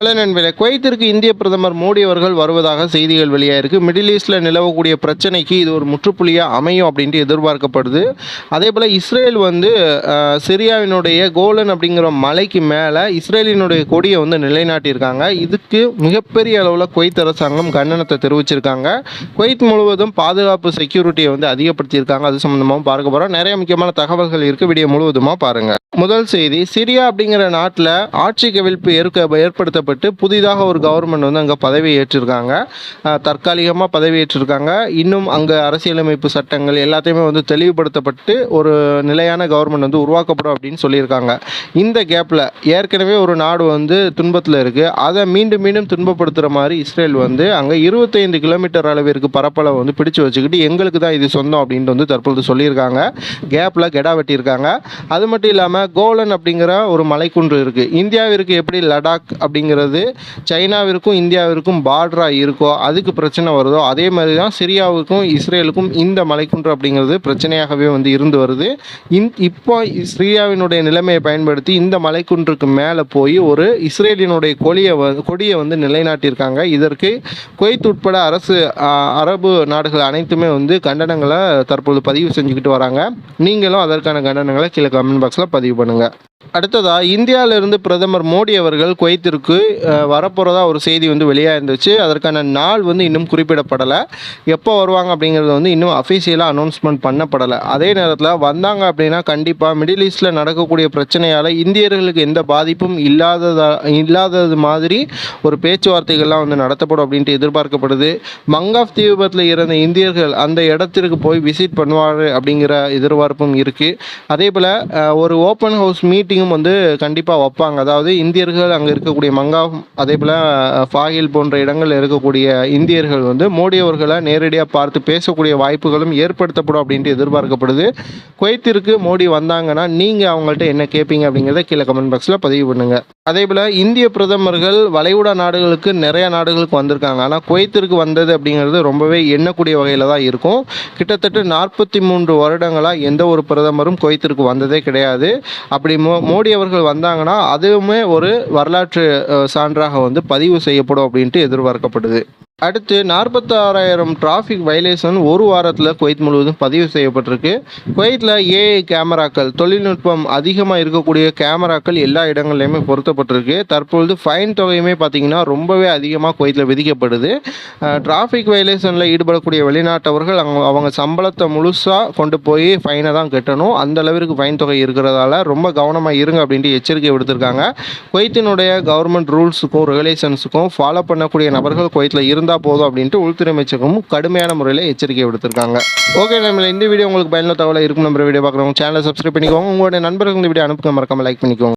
Hello நண்பர்களே குவைத்திற்கு இந்திய பிரதமர் மோடி அவர்கள் வருவதாக செய்திகள் வெளியாயிருக்கு. மிடில் ஈஸ்டில் நிலவக்கூடிய பிரச்சனைக்கு இது ஒரு முற்றுப்புள்ளியாக அமையும் அப்படின்ட்டு எதிர்பார்க்கப்படுது. அதே போல் இஸ்ரேல் வந்து சிரியாவினுடைய கோலன் அப்படிங்கிற மலைக்கு மேலே இஸ்ரேலினுடைய கொடியை வந்து நிலைநாட்டியிருக்காங்க. இதுக்கு மிகப்பெரிய அளவில் குவைத் அரசாங்கம் கண்டனத்தை தெரிவிச்சிருக்காங்க. குவைத் முழுவதும் பாதுகாப்பு செக்யூரிட்டியை வந்து அதிகப்படுத்தியிருக்காங்க. அது சம்மந்தமாகவும் பார்க்க போகிறோம் நிறைய முக்கியமான தகவல்கள் இருக்குது வீடியோ முழுவதுமாக பாருங்கள் முதல் செய்தி சிரியா அப்படிங்கிற நாட்டில் ஆட்சி கவிழ்ப்பு ஏற்க ஏற்படுத்தப்பட்டு புதிதாக ஒரு கவர்மெண்ட் வந்து அங்கே பதவி ஏற்றிருக்காங்க. தற்காலிகமாக பதவி ஏற்றிருக்காங்க. இன்னும் அங்கே அரசியலமைப்பு சட்டங்கள் எல்லாத்தையுமே வந்து தெளிவுபடுத்தப்பட்டு ஒரு நிலையான கவர்மெண்ட் வந்து உருவாக்கப்படும் அப்படின்னு சொல்லியிருக்காங்க. இந்த கேப்பில் ஏற்கனவே ஒரு நாடு வந்து துன்பத்தில் இருக்குது அதை மீண்டும் மீண்டும் துன்பப்படுத்துகிற மாதிரி இஸ்ரேல் வந்து அங்கே இருபத்தைந்து கிலோமீட்டர் அளவிற்கு பரப்பளவு வந்து பிடிச்சு வச்சுக்கிட்டு எங்களுக்கு தான் இது சொந்தம் அப்படின்ட்டு வந்து தற்பொழுது சொல்லியிருக்காங்க. கேப்பில் கெடா வெட்டியிருக்காங்க. அது மட்டும் இல்லாமல் கோலன் அப்படிங்கிற ஒரு மலைக்குன்று இருக்குது இந்தியாவிற்கு எப்படி லடாக் அப்படிங்கிறது சைனாவிற்கும் இந்தியாவிற்கும் பார்டராக இருக்கோ அதுக்கு பிரச்சனை வருதோ அதே மாதிரி தான் சிரியாவுக்கும் இஸ்ரேலுக்கும் இந்த மலைக்குன்று அப்படிங்கிறது பிரச்சனையாகவே வந்து இருந்து வருது. இந் இப்போ சிரியாவினுடைய நிலைமையை பயன்படுத்தி இந்த மலைக்குன்றுக்கு மேலே போய் ஒரு இஸ்ரேலினுடைய கொடியை வ கொடியை வந்து நிலைநாட்டியிருக்காங்க. இதற்கு குவைத் உட்பட அரசு அரபு நாடுகள் அனைத்துமே வந்து கண்டனங்களை தற்பொழுது பதிவு செஞ்சுக்கிட்டு வராங்க. நீங்களும் அதற்கான கண்டனங்களை கீழே கமெண்ட் பாக்ஸில் பதிவு பதிவு பண்ணுங்கள் அடுத்ததாக இந்தியாவிலிருந்து பிரதமர் மோடி அவர்கள் குவைத்திற்கு வரப்போகிறதா ஒரு செய்தி வந்து வெளியாக இருந்துச்சு அதற்கான நாள் வந்து இன்னும் குறிப்பிடப்படலை. எப்போ வருவாங்க அப்படிங்கிறது வந்து இன்னும் அஃபீஷியலாக அனௌன்ஸ்மெண்ட் பண்ணப்படலை. அதே நேரத்தில் வந்தாங்க அப்படின்னா கண்டிப்பாக மிடில் ஈஸ்டில் நடக்கக்கூடிய பிரச்சனையால் இந்தியர்களுக்கு எந்த பாதிப்பும் இல்லாததா இல்லாதது மாதிரி ஒரு பேச்சுவார்த்தைகள்லாம் வந்து நடத்தப்படும் அப்படின்ட்டு எதிர்பார்க்கப்படுது. மங்காஃப் தீபத்தில் இருந்த இந்தியர்கள் அந்த இடத்திற்கு போய் விசிட் பண்ணுவார் அப்படிங்கிற எதிர்பார்ப்பும் இருக்குது அதே போல் ஒரு ஓப்பன் ஹவுஸ் மீட் மீட்டிங்கும் வந்து கண்டிப்பாக வைப்பாங்க. அதாவது இந்தியர்கள் அங்கே இருக்கக்கூடிய மங்கா அதே போல் ஃபாகில் போன்ற இடங்களில் இருக்கக்கூடிய இந்தியர்கள் வந்து மோடி அவர்களை நேரடியாக பார்த்து பேசக்கூடிய வாய்ப்புகளும் ஏற்படுத்தப்படும் அப்படின்ட்டு எதிர்பார்க்கப்படுது. குவைத்திற்கு மோடி வந்தாங்கன்னா நீங்கள் அவங்கள்ட்ட என்ன கேட்பீங்க அப்படிங்கிறத கீழே கமெண்ட் பாக்ஸில் பதிவு பண்ணுங்கள் அதே போல் இந்திய பிரதமர்கள் வளைகுடா நாடுகளுக்கு நிறைய நாடுகளுக்கு வந்திருக்காங்க. ஆனால் குவைத்திற்கு வந்தது அப்படிங்கிறது ரொம்பவே எண்ணக்கூடிய வகையில் தான் இருக்கும். கிட்டத்தட்ட நாற்பத்தி மூன்று வருடங்களாக எந்த ஒரு பிரதமரும் குவைத்திற்கு வந்ததே கிடையாது. அப்படி மோ மோடி அவர்கள் வந்தாங்கன்னா அதுவுமே ஒரு வரலாற்று சான்றாக வந்து பதிவு செய்யப்படும் அப்படின்ட்டு எதிர்பார்க்கப்படுது. அடுத்து நாற்பத்தாறாயிரம் டிராஃபிக் வயலேஷன் ஒரு வாரத்தில் குவைத் முழுவதும் பதிவு செய்யப்பட்டிருக்கு. குவைத்தில் ஏஐ கேமராக்கள் தொழில்நுட்பம் அதிகமாக இருக்கக்கூடிய கேமராக்கள் எல்லா இடங்கள்லையுமே பொருத்தப்பட்டிருக்கு. தற்பொழுது ஃபைன் தொகையுமே பார்த்தீங்கன்னா ரொம்பவே அதிகமாக குவைத்தில் விதிக்கப்படுது. டிராஃபிக் வயலேஷனில் ஈடுபடக்கூடிய வெளிநாட்டவர்கள் அவங்க அவங்க சம்பளத்தை முழுசாக கொண்டு போய் ஃபைனை தான் கட்டணும். அந்த அளவிற்கு ஃபைன் தொகை இருக்கிறதால ரொம்ப கவனமாக இருங்க அப்படின்ட்டு எச்சரிக்கை விடுத்திருக்காங்க. குவைத்தினுடைய கவர்மெண்ட் ரூல்ஸுக்கும் ரெகுலேஷன்ஸுக்கும் ஃபாலோ பண்ணக்கூடிய நபர்கள் குவைத்தில் இருந்தால் போதும் அப்படின்ட்டு உள்துறை அமைச்சகமும் கடுமையான முறையில் எச்சரிக்கை விடுத்திருக்காங்க. ஓகே நம்ம இந்த வீடியோ உங்களுக்கு பயனுள்ள தகவலாக இருக்கும். நம்ம வீடியோ பார்க்குறவங்க சேனலை சப்ஸ்கிரைப் பண்ணிக்கோங்க. உங்களுடைய நண்பர்கள் இந்த வீடியோ அனுப்புங்க. மறக்காமல் லைக் பண்ணிக்கோங்க.